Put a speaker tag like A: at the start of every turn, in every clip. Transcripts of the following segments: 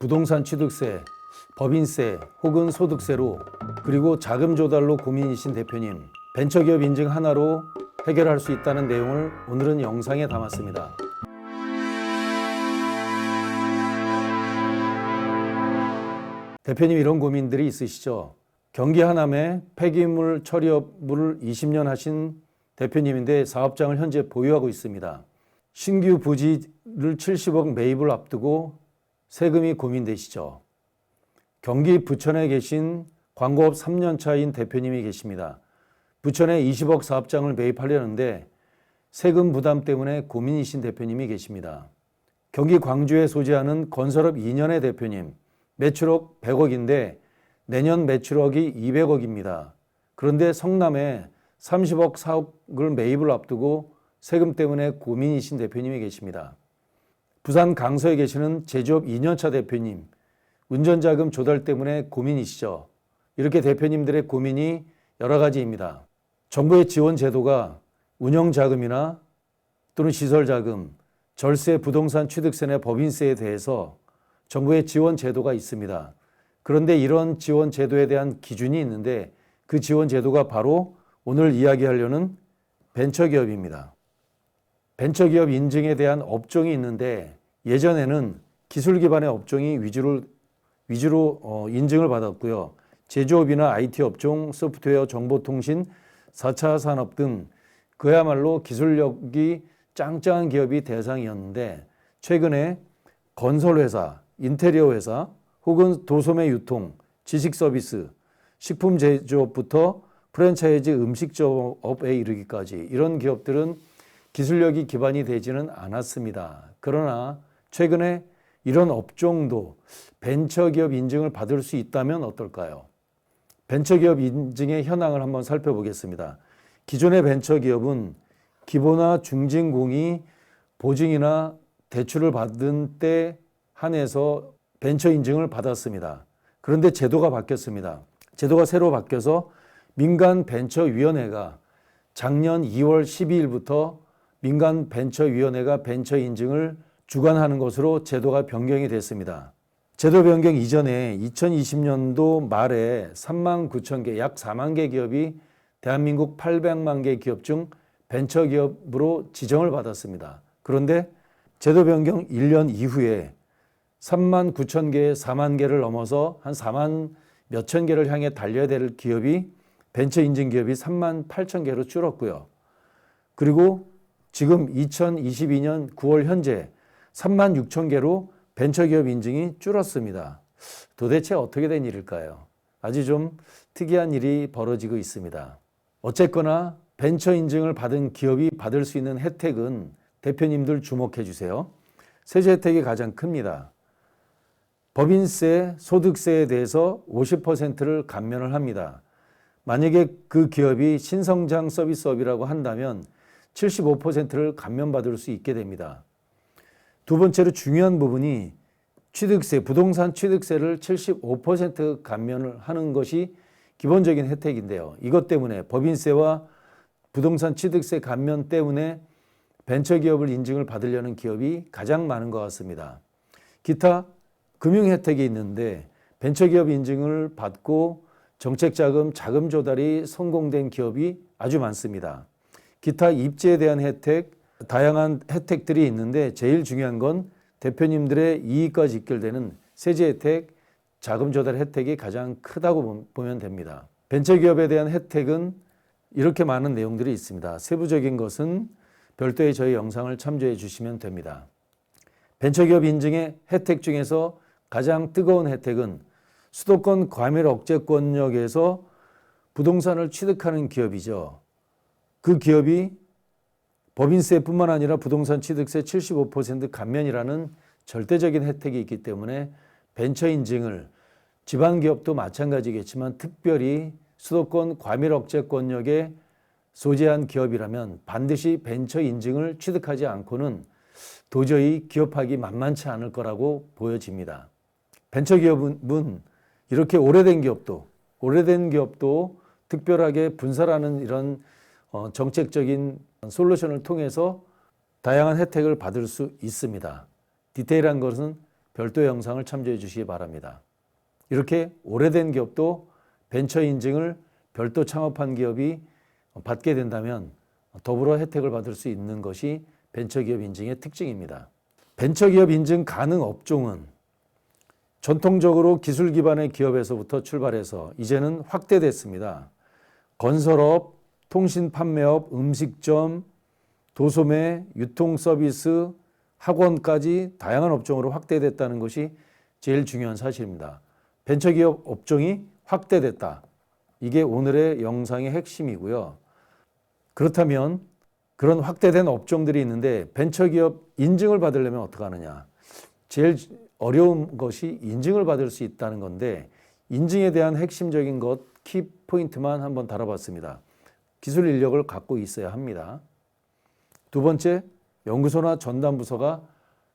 A: 부동산 취득세, 법인세 혹은 소득세로 그리고 자금 조달로 고민이신 대표님 벤처기업 인증 하나로 해결할 수 있다는 내용을 오늘은 영상에 담았습니다. 대표님 이런 고민들이 있으시죠? 경기 하남에 폐기물 처리 업무를 20년 하신 대표님인데 사업장을 현재 보유하고 있습니다. 신규 부지를 70억 매입을 앞두고 세금이 고민되시죠? 경기 부천에 계신 광고업 3년 차인 대표님이 계십니다. 부천에 20억 사업장을 매입하려는데 세금 부담 때문에 고민이신 대표님이 계십니다. 경기 광주에 소재하는 건설업 2년의 대표님, 매출억 100억인데 내년 매출억이 200억입니다. 그런데 성남에 30억 사업을 매입을 앞두고 세금 때문에 고민이신 대표님이 계십니다. 부산 강서에 계시는 제조업 2년차 대표님, 운전자금 조달 때문에 고민이시죠. 이렇게 대표님들의 고민이 여러 가지입니다. 정부의 지원 제도가 운영자금이나 또는 시설자금, 절세, 부동산 취득세 내 법인세에 대해서 정부의 지원 제도가 있습니다. 그런데 이런 지원 제도에 대한 기준이 있는데 그 지원 제도가 바로 오늘 이야기하려는 벤처기업입니다. 벤처기업 인증에 대한 업종이 있는데 예전에는 기술 기반의 업종이 위주로 위주로 어, 인증을 받았고요. 제조업이나 IT 업종, 소프트웨어, 정보통신, 4차 산업 등 그야말로 기술력이 짱짱한 기업이 대상이었는데 최근에 건설회사, 인테리어 회사 혹은 도소매 유통, 지식 서비스, 식품 제조업부터 프랜차이즈 음식점업에 이르기까지 이런 기업들은 기술력이 기반이 되지는 않았습니다. 그러나 최근에 이런 업종도 벤처기업 인증을 받을 수 있다면 어떨까요? 벤처기업 인증의 현황을 한번 살펴보겠습니다. 기존의 벤처기업은 기본화 중진공이 보증이나 대출을 받은 때 한해서 벤처 인증을 받았습니다. 그런데 제도가 바뀌었습니다. 제도가 새로 바뀌어서 민간 벤처위원회가 작년 2월 12일부터 민간 벤처위원회가 벤처 인증을 주관하는 것으로 제도가 변경이 됐습니다. 제도 변경 이전에 2020년도 말에 3만 9천 개, 약 4만 개 기업이 대한민국 800만 개 기업 중 벤처 기업으로 지정을 받았습니다. 그런데 제도 변경 1년 이후에 3만 9천 개, 4만 개를 넘어서 한 4만 몇천 개를 향해 달려야 될 기업이 벤처 인증 기업이 3만 8천 개로 줄었고요. 그리고 지금 2022년 9월 현재 3만 6천 개로 벤처기업 인증이 줄었습니다. 도대체 어떻게 된 일일까요? 아주 좀 특이한 일이 벌어지고 있습니다. 어쨌거나 벤처 인증을 받은 기업이 받을 수 있는 혜택은 대표님들 주목해 주세요. 세제 혜택이 가장 큽니다. 법인세, 소득세에 대해서 50%를 감면을 합니다. 만약에 그 기업이 신성장 서비스업이라고 한다면 75%를 감면받을 수 있게 됩니다. 두 번째로 중요한 부분이 취득세, 부동산 취득세를 75% 감면을 하는 것이 기본적인 혜택인데요. 이것 때문에 법인세와 부동산 취득세 감면 때문에 벤처기업을 인증을 받으려는 기업이 가장 많은 것 같습니다. 기타 금융 혜택이 있는데 벤처기업 인증을 받고 정책자금, 자금 조달이 성공된 기업이 아주 많습니다. 기타 입지에 대한 혜택, 다양한 혜택들이 있는데 제일 중요한 건 대표님들의 이익과 직결되는 세제 혜택, 자금 조달 혜택이 가장 크다고 보면 됩니다. 벤처기업에 대한 혜택은 이렇게 많은 내용들이 있습니다. 세부적인 것은 별도의 저희 영상을 참조해 주시면 됩니다. 벤처기업 인증의 혜택 중에서 가장 뜨거운 혜택은 수도권 과밀 억제 권역에서 부동산을 취득하는 기업이죠. 그 기업이 법인세뿐만 아니라 부동산 취득세 75% 감면이라는 절대적인 혜택이 있기 때문에 벤처 인증을 지방 기업도 마찬가지겠지만 특별히 수도권 과밀 억제 권역에 소재한 기업이라면 반드시 벤처 인증을 취득하지 않고는 도저히 기업하기 만만치 않을 거라고 보여집니다. 벤처 기업은 이렇게 오래된 기업도 오래된 기업도 특별하게 분사라는 이런 어, 정책적인 솔루션을 통해서 다양한 혜택을 받을 수 있습니다. 디테일한 것은 별도 영상을 참조해 주시기 바랍니다. 이렇게 오래된 기업도 벤처 인증을 별도 창업한 기업이 받게 된다면 더불어 혜택을 받을 수 있는 것이 벤처기업 인증의 특징입니다. 벤처기업 인증 가능 업종은 전통적으로 기술 기반의 기업에서부터 출발해서 이제는 확대됐습니다. 건설업, 통신 판매업, 음식점, 도소매, 유통 서비스, 학원까지 다양한 업종으로 확대됐다는 것이 제일 중요한 사실입니다. 벤처기업 업종이 확대됐다. 이게 오늘의 영상의 핵심이고요. 그렇다면 그런 확대된 업종들이 있는데 벤처기업 인증을 받으려면 어떻게 하느냐. 제일 어려운 것이 인증을 받을 수 있다는 건데 인증에 대한 핵심적인 것, 키 포인트만 한번 다뤄봤습니다. 기술 인력을 갖고 있어야 합니다. 두 번째, 연구소나 전담 부서가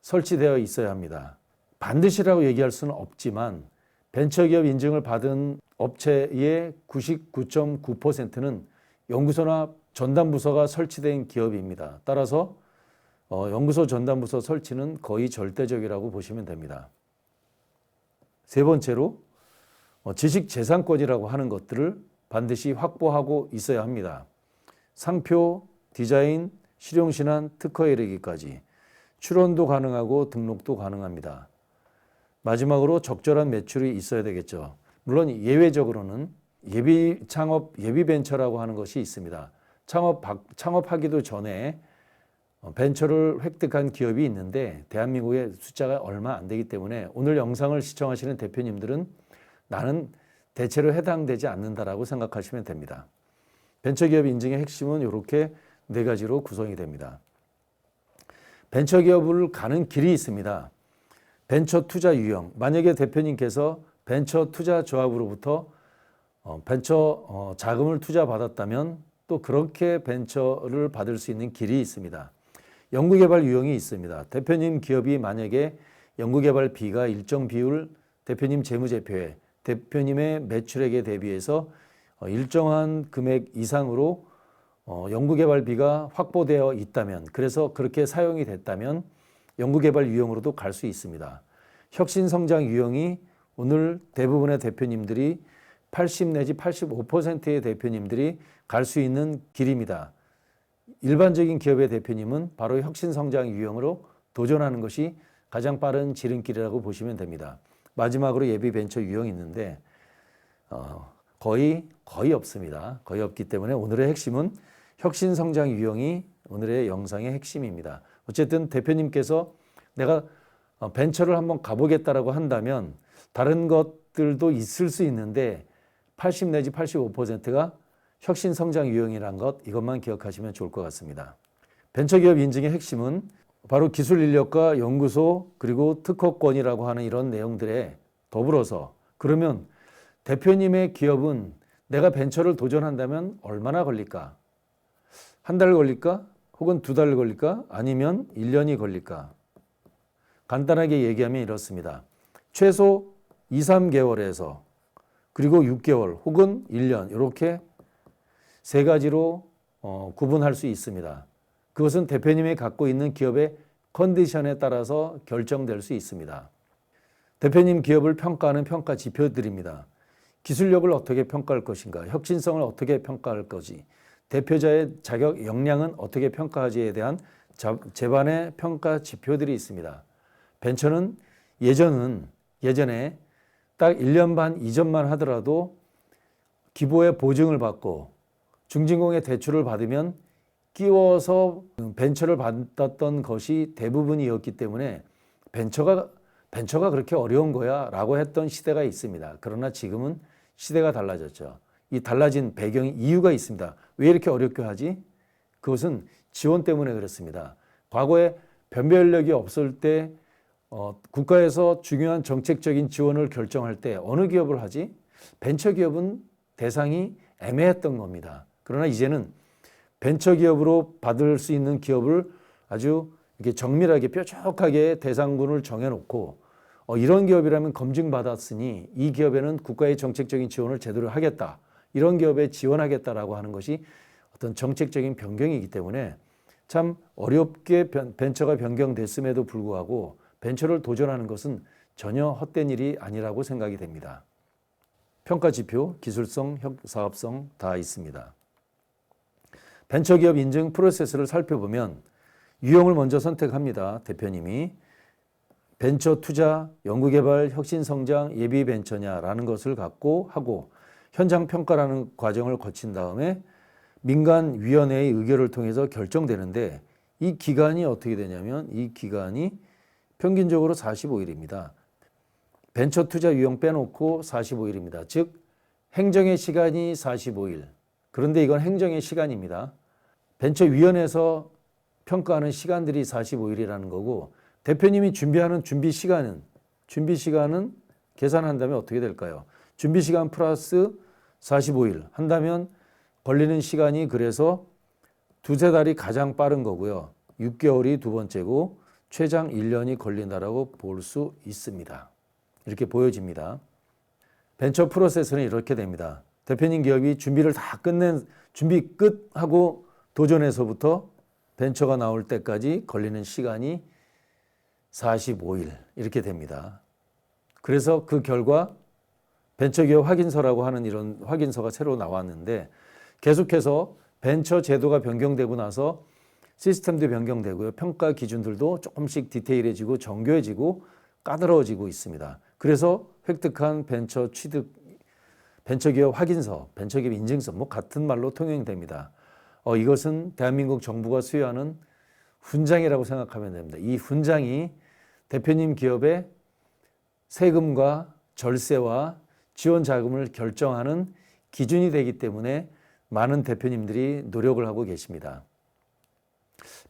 A: 설치되어 있어야 합니다. 반드시라고 얘기할 수는 없지만 벤처기업 인증을 받은 업체의 99.9%는 연구소나 전담 부서가 설치된 기업입니다. 따라서 어, 연구소 전담 부서 설치는 거의 절대적이라고 보시면 됩니다. 세 번째로 어, 지식 재산권이라고 하는 것들을 반드시 확보하고 있어야 합니다. 상표, 디자인, 실용신안, 특허에 이르기까지 출원도 가능하고 등록도 가능합니다. 마지막으로 적절한 매출이 있어야 되겠죠. 물론 예외적으로는 예비 창업, 예비 벤처라고 하는 것이 있습니다. 창업, 창업하기도 전에 어, 벤처를 획득한 기업이 있는데 대한민국의 숫자가 얼마 안 되기 때문에 오늘 영상을 시청하시는 대표님들은 나는 대체로 해당되지 않는다라고 생각하시면 됩니다. 벤처기업 인증의 핵심은 이렇게 네 가지로 구성이 됩니다. 벤처기업을 가는 길이 있습니다. 벤처 투자 유형. 만약에 대표님께서 벤처 투자 조합으로부터 어, 벤처 어, 자금을 투자 받았다면 또 그렇게 벤처를 받을 수 있는 길이 있습니다. 연구개발 유형이 있습니다. 대표님 기업이 만약에 연구개발 비가 일정 비율 대표님 재무제표에 대표님의 매출액에 대비해서 어, 일정한 금액 이상으로 어, 연구개발비가 확보되어 있다면 그래서 그렇게 사용이 됐다면 연구개발 유형으로도 갈 수 있습니다. 혁신성장 유형이 오늘 대부분의 대표님들이 80 내지 85%의 대표님들이 갈 수 있는 길입니다. 일반적인 기업의 대표님은 바로 혁신성장 유형으로 도전하는 것이 가장 빠른 지름길이라고 보시면 됩니다. 마지막으로 예비 벤처 유형이 있는데 어, 거의 거의 없습니다. 거의 없기 때문에 오늘의 핵심은 혁신 성장 유형이 오늘의 영상의 핵심입니다. 어쨌든 대표님께서 내가 어, 벤처를 한번 가보겠다라고 한다면 다른 것들도 있을 수 있는데 80 내지 85%가 혁신 성장 유형이란 것 이것만 기억하시면 좋을 것 같습니다. 벤처기업 인증의 핵심은 바로 기술 인력과 연구소 그리고 특허권이라고 하는 이런 내용들에 더불어서 그러면 대표님의 기업은 내가 벤처를 도전한다면 얼마나 걸릴까? 한 달 걸릴까? 혹은 두 달 걸릴까? 아니면 1년이 걸릴까? 간단하게 얘기하면 이렇습니다. 최소 2, 3개월에서 그리고 6개월 혹은 1년 이렇게 세 가지로 어, 구분할 수 있습니다. 그것은 대표님이 갖고 있는 기업의 컨디션에 따라서 결정될 수 있습니다. 대표님 기업을 평가하는 평가 지표들입니다. 기술력을 어떻게 평가할 것인가, 혁신성을 어떻게 평가할 것이, 대표자의 자격 역량은 어떻게 평가하지에 대한 제반의 평가 지표들이 있습니다. 벤처는 예전은 예전에 딱 1년 반 이전만 하더라도 기부의 보증을 받고 중진공의 대출을 받으면 끼워서 벤처를 받았던 것이 대부분이었기 때문에 벤처가 벤처가 그렇게 어려운 거야 라고 했던 시대가 있습니다. 그러나 지금은 시대가 달라졌죠. 이 달라진 배경이 이유가 있습니다. 왜 이렇게 어렵게 하지? 그것은 지원 때문에 그렇습니다. 과거에 변별력이 없을 때 어, 국가에서 중요한 정책적인 지원을 결정할 때 어느 기업을 하지? 벤처 기업은 대상이 애매했던 겁니다. 그러나 이제는 벤처기업으로 받을 수 있는 기업을 아주 이렇게 정밀하게 뾰족하게 대상군을 정해놓고 어, 이런 기업이라면 검증받았으니 이 기업에는 국가의 정책적인 지원을 제대로 하겠다. 이런 기업에 지원하겠다라고 하는 것이 어떤 정책적인 변경이기 때문에 참 어렵게 벤처가 변경됐음에도 불구하고 벤처를 도전하는 것은 전혀 헛된 일이 아니라고 생각이 됩니다. 평가 지표, 기술성, 혁- 사업성 다 있습니다. 벤처기업 인증 프로세스를 살펴보면 유형을 먼저 선택합니다. 대표님이 벤처 투자, 연구개발, 혁신성장, 예비 벤처냐라는 것을 갖고 하고 현장 평가라는 과정을 거친 다음에 민간 위원회의 의결을 통해서 결정되는데 이 기간이 어떻게 되냐면 이 기간이 평균적으로 45일입니다. 벤처 투자 유형 빼놓고 45일입니다. 즉 행정의 시간이 45일. 그런데 이건 행정의 시간입니다. 벤처위원회에서 평가하는 시간들이 45일이라는 거고 대표님이 준비하는 준비 시간은 준비 시간은 계산한다면 어떻게 될까요? 준비 시간 플러스 45일 한다면 걸리는 시간이 그래서 두세 달이 가장 빠른 거고요. 6개월이 두 번째고 최장 1년이 걸린다라고 볼 수 있습니다. 이렇게 보여집니다. 벤처 프로세스는 이렇게 됩니다. 대표님 기업이 준비를 다 끝낸 준비 끝하고 도전에서부터 벤처가 나올 때까지 걸리는 시간이 45일 이렇게 됩니다. 그래서 그 결과 벤처기업 확인서라고 하는 이런 확인서가 새로 나왔는데 계속해서 벤처 제도가 변경되고 나서 시스템도 변경되고요. 평가 기준들도 조금씩 디테일해지고 정교해지고 까다로워지고 있습니다. 그래서 획득한 벤처 취득 벤처기업 확인서, 벤처기업 인증서 뭐 같은 말로 통용됩니다. 어, 이것은 대한민국 정부가 수여하는 훈장이라고 생각하면 됩니다. 이 훈장이 대표님 기업의 세금과 절세와 지원 자금을 결정하는 기준이 되기 때문에 많은 대표님들이 노력을 하고 계십니다.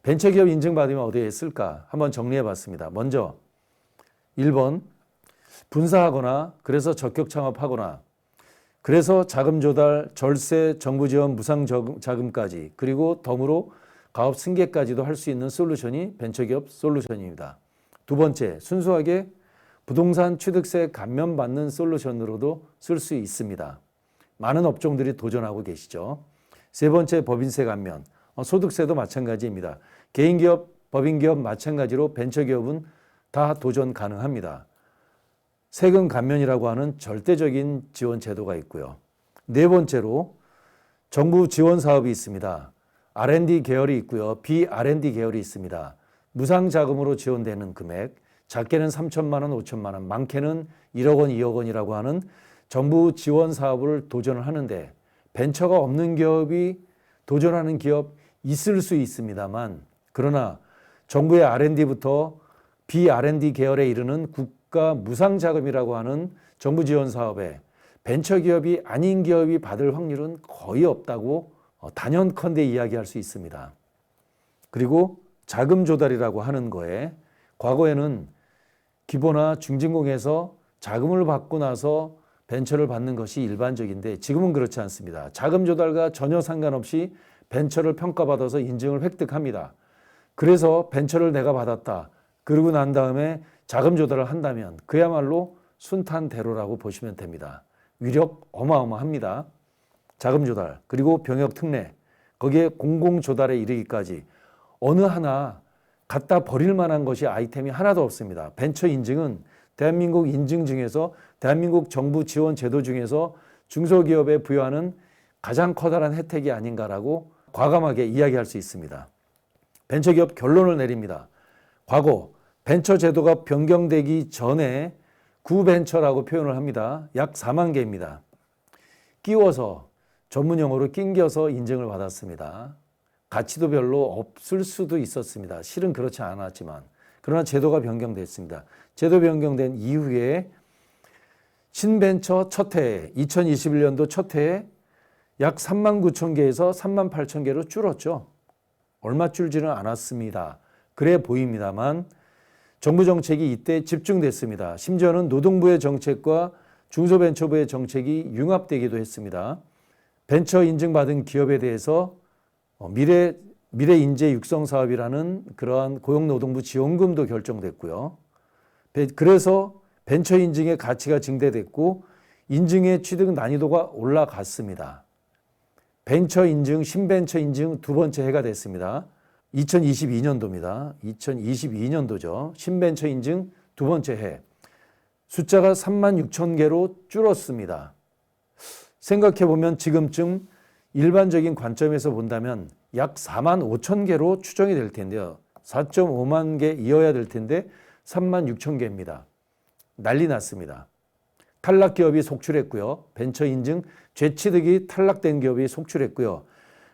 A: 벤처기업 인증받으면 어디에 쓸까? 한번 정리해 봤습니다. 먼저 1번 분사하거나 그래서 적격 창업하거나 그래서 자금 조달, 절세, 정부 지원, 무상 자금까지 그리고 덤으로 가업 승계까지도 할 수 있는 솔루션이 벤처기업 솔루션입니다. 두 번째, 순수하게 부동산 취득세 감면 받는 솔루션으로도 쓸 수 있습니다. 많은 업종들이 도전하고 계시죠. 세 번째, 법인세 감면, 어, 소득세도 마찬가지입니다. 개인기업, 법인기업 마찬가지로 벤처기업은 다 도전 가능합니다. 세금 감면이라고 하는 절대적인 지원 제도가 있고요. 네 번째로 정부 지원 사업이 있습니다. R&D 계열이 있고요. B-R&D 계열이 있습니다. 무상 자금으로 지원되는 금액, 작게는 3천만 원, 5천만 원, 많게는 1억 원, 2억 원이라고 하는 정부 지원 사업을 도전을 하는데 벤처가 없는 기업이 도전하는 기업 있을 수 있습니다만 그러나 정부의 R&D부터 B-R&D 계열에 이르는 국 가 무상 자금이라고 하는 정부 지원 사업에 벤처 기업이 아닌 기업이 받을 확률은 거의 없다고 어, 단연컨대 이야기할 수 있습니다. 그리고 자금 조달이라고 하는 거에 과거에는 기보나 중진공에서 자금을 받고 나서 벤처를 받는 것이 일반적인데 지금은 그렇지 않습니다. 자금 조달과 전혀 상관없이 벤처를 평가받아서 인증을 획득합니다. 그래서 벤처를 내가 받았다. 그러고 난 다음에 자금 조달을 한다면 그야말로 순탄대로라고 보시면 됩니다. 위력 어마어마합니다. 자금 조달 그리고 병역 특례 거기에 공공 조달에 이르기까지 어느 하나 갖다 버릴 만한 것이 아이템이 하나도 없습니다. 벤처 인증은 대한민국 인증 중에서 대한민국 정부 지원 제도 중에서 중소기업에 부여하는 가장 커다란 혜택이 아닌가라고 과감하게 이야기할 수 있습니다. 벤처기업 결론을 내립니다. 과거 벤처 제도가 변경되기 전에 구벤처라고 표현을 합니다. 약 4만 개입니다. 끼워서 전문 용어로 낑겨서 인증을 받았습니다. 가치도 별로 없을 수도 있었습니다. 실은 그렇지 않았지만 그러나 제도가 변경됐습니다. 제도 변경된 이후에 신벤처 첫 해에 2021년도 첫 해에 약 3만 9천 개에서 3만 8천 개로 줄었죠. 얼마 줄지는 않았습니다. 그래 보입니다만 정부 정책이 이때 집중됐습니다. 심지어는 노동부의 정책과 중소벤처부의 정책이 융합되기도 했습니다. 벤처 인증받은 기업에 대해서 어, 미래 미래 인재 육성 사업이라는 그러한 고용노동부 지원금도 결정됐고요. 베- 그래서 벤처 인증의 가치가 증대됐고 인증의 취득 난이도가 올라갔습니다. 벤처 인증, 신벤처 인증 두 번째 해가 됐습니다. 2022년도입니다. 2022년도죠. 신벤처 인증 두 번째 해. 숫자가 3만 6천 개로 줄었습니다. 생각해 보면 지금쯤 일반적인 관점에서 본다면 약 4만 5천 개로 추정이 될 텐데요. 4.5만 개 이어야 될 텐데 3만 6천 개입니다. 난리 났습니다. 탈락 기업이 속출했고요. 벤처 인증 죄취득이 탈락된 기업이 속출했고요.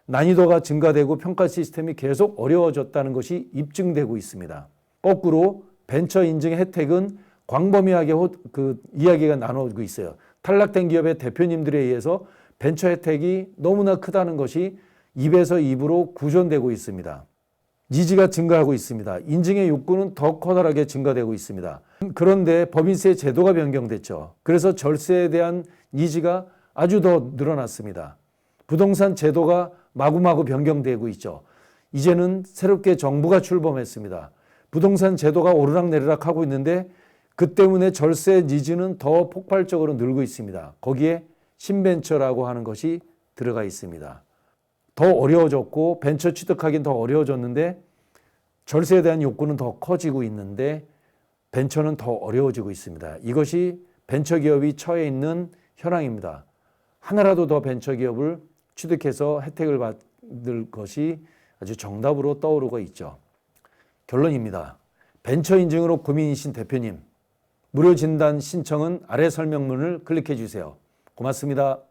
A: 난이도가 증가되고 평가 시스템이 계속 어려워졌다는 것이 입증되고 있습니다. 거꾸로 벤처 인증 혜택은 광범위하게 호- 그 이야기가 나눠지고 있어요. 탈락된 기업의 대표님들에 의해서 벤처 혜택이 너무나 크다는 것이 입에서 입으로 구전되고 있습니다. 니즈가 증가하고 있습니다. 인증의 욕구는 더 커다랗게 증가되고 있습니다. 그런데 법인세 제도가 변경됐죠. 그래서 절세에 대한 니즈가 아주 더 늘어났습니다. 부동산 제도가 마구마구 변경되고 있죠. 이제는 새롭게 정부가 출범했습니다. 부동산 제도가 오르락내리락 하고 있는데 그 때문에 절세 니즈는 더 폭발적으로 늘고 있습니다. 거기에 신벤처라고 하는 것이 들어가 있습니다. 더 어려워졌고 벤처 취득하기는 더 어려워졌는데 절세에 대한 욕구는 더 커지고 있는데 벤처는 더 어려워지고 있습니다. 이것이 벤처 기업이 처해 있는 현황입니다. 하나라도 더 벤처 기업을 취득해서 혜택을 받을 것이 아주 정답으로 떠오르고 있죠. 결론입니다. 벤처 인증으로 고민이신 대표님, 무료 진단 신청은 아래 설명문을 클릭해 주세요. 고맙습니다.